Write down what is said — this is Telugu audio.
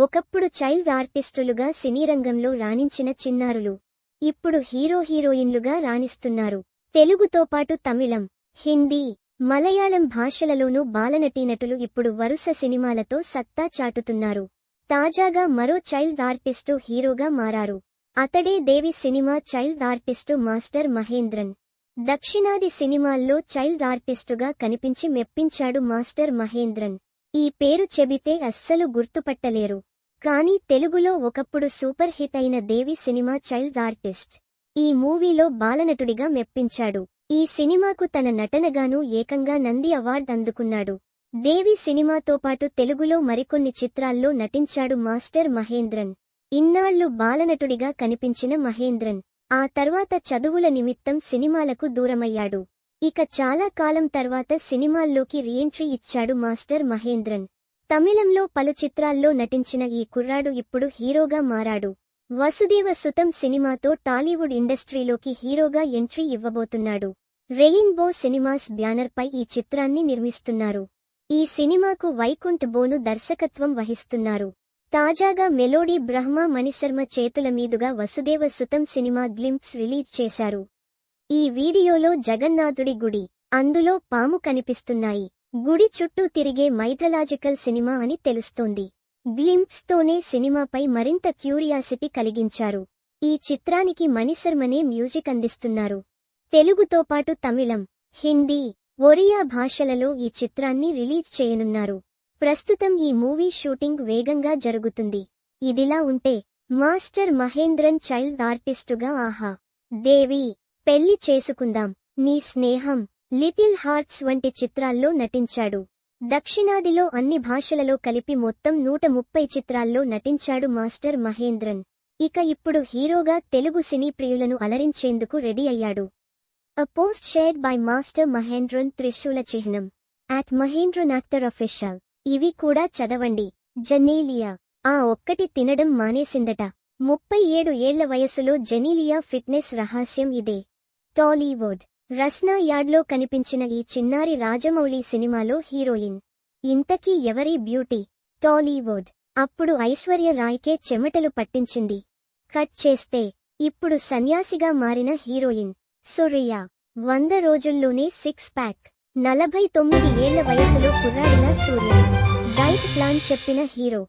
ఒకప్పుడు చైల్డ్ ఆర్టిస్టులుగా సినీ రంగంలో రాణించిన చిన్నారులు. ఇప్పుడు హీరో హీరోయిన్లుగా రాణిస్తున్నారు. తెలుగుతో పాటు తమిళం హిందీ మలయాళం భాషలలోనూ బాలనటీనటులు ఇప్పుడు వరుస సినిమాలతో సత్తా చాటుతున్నారు. తాజాగా మరో చైల్డ్ ఆర్టిస్టు హీరోగా మారారు. అతడే Devi cinema child artist master Mahendran. దక్షిణాది సినిమాల్లో చైల్డ్ ఆర్టిస్టుగా కనిపించి మెప్పించాడు మాస్టర్ మహేంద్రన్. ఈ పేరు చెబితే అస్సలు గుర్తుపట్టలేరు. కానీ తెలుగులో ఒకప్పుడు సూపర్ హిట్ అయిన దేవి సినిమా చైల్డ్ ఆర్టిస్ట్. ఈ మూవీలో బాలనటుడిగా మెప్పించాడు. ఈ సినిమాకు తన నటనగాను ఏకంగా నంది అవార్డ్ అందుకున్నాడు. దేవి సినిమాతో పాటు తెలుగులో మరికొన్ని చిత్రాల్లో నటించాడు మాస్టర్ మహేంద్రన్. ఇన్నాళ్ళు బాలనటుడిగా కనిపించిన మహేంద్రన్. ఆ తర్వాత చదువుల నిమిత్తం సినిమాలకు దూరమయ్యాడు. ఇక చాలా కాలం తర్వాత సినిమాల్లోకి రీఎంట్రీ ఇచ్చాడు మాస్టర్ మహేంద్రన్. తమిళంలో పలు చిత్రాల్లో నటించిన ఈ కుర్రాడు ఇప్పుడు హీరోగా మారాడు. వసుదేవ సుతం సినిమాతో టాలీవుడ్ ఇండస్ట్రీలోకి హీరోగా ఎంట్రీ ఇవ్వబోతున్నాడు. రెయిన్బో సినిమాస్ బ్యానర్పై ఈ చిత్రాన్ని నిర్మిస్తున్నారు. ఈ సినిమాకు వైకుంఠ్ బోను దర్శకత్వం వహిస్తున్నారు. తాజాగా మెలోడీ బ్రహ్మ మణిశర్మ చేతుల మీదుగా Vasudeva Sutham cinema glimpse release చేశారు. ఈ వీడియోలో జగన్నాథుడి గుడి అందులో పాము కనిపిస్తున్నాయి. గుడి చుట్టూ తిరిగే మైథలాజికల్ సినిమా అని తెలుస్తోంది. గ్లింప్స్తోనే సినిమాపై మరింత క్యూరియాసిటీ కలిగించారు. ఈ చిత్రానికి మణిశర్మనే మ్యూజిక్ అందిస్తున్నారు. తెలుగుతో పాటు తమిళం హిందీ ఒరియా భాషలలో ఈ చిత్రాన్ని రిలీజ్ చేయనున్నారు. ప్రస్తుతం ఈ మూవీ షూటింగ్ వేగంగా జరుగుతుంది. ఇదిలా ఉంటే మాస్టర్ మహేంద్రన్ చైల్డ్ ఆర్టిస్టుగా ఆహా దేవి పెళ్ళి చేసుకుందాం నీ స్నేహం లిటిల్ హార్ట్స్ వంటి చిత్రాల్లో నటించాడు. దక్షిణాదిలో అన్ని భాషలలో కలిపి మొత్తం నూట ముప్పై చిత్రాల్లో నటించాడు మాస్టర్ మహేంద్రన్. ఇక ఇప్పుడు హీరోగా తెలుగు సినీ ప్రియులను అలరించేందుకు రెడీ అయ్యాడు. A post shared by master Mahendran త్రిశూల చిహ్నం అట్ మహేంద్రన్ యాక్టర్ అఫీషియల్ ఇవి కూడా చదవండి. జనీలియా. ఆ ఒక్కటి తినడం మానేసిందట. ముప్పై ఏడు ఏళ్ళ వయసులో జెనీలియా ఫిట్నెస్ రహస్యం ఇదే. టాలీవుడ్. రస్నా యార్డ్లో కనిపించిన ఈ చిన్నారి రాజమౌళి సినిమాలో హీరోయిన్. ఇంతకీ ఎవరి బ్యూటీ? టాలీవుడ్. అప్పుడు ఐశ్వర్య రాయ్కే చెమటలు పట్టించింది. కట్ చేస్తే. ఇప్పుడు సన్యాసిగా మారిన హీరోయిన్. సురియా. వంద రోజుల్లోనే సిక్స్ ప్యాక్. నలభై తొమ్మిది ఏళ్ళ వయసులో కుర్రాడిన సూర్య. డైట్ ప్లాన్ చెప్పిన హీరో.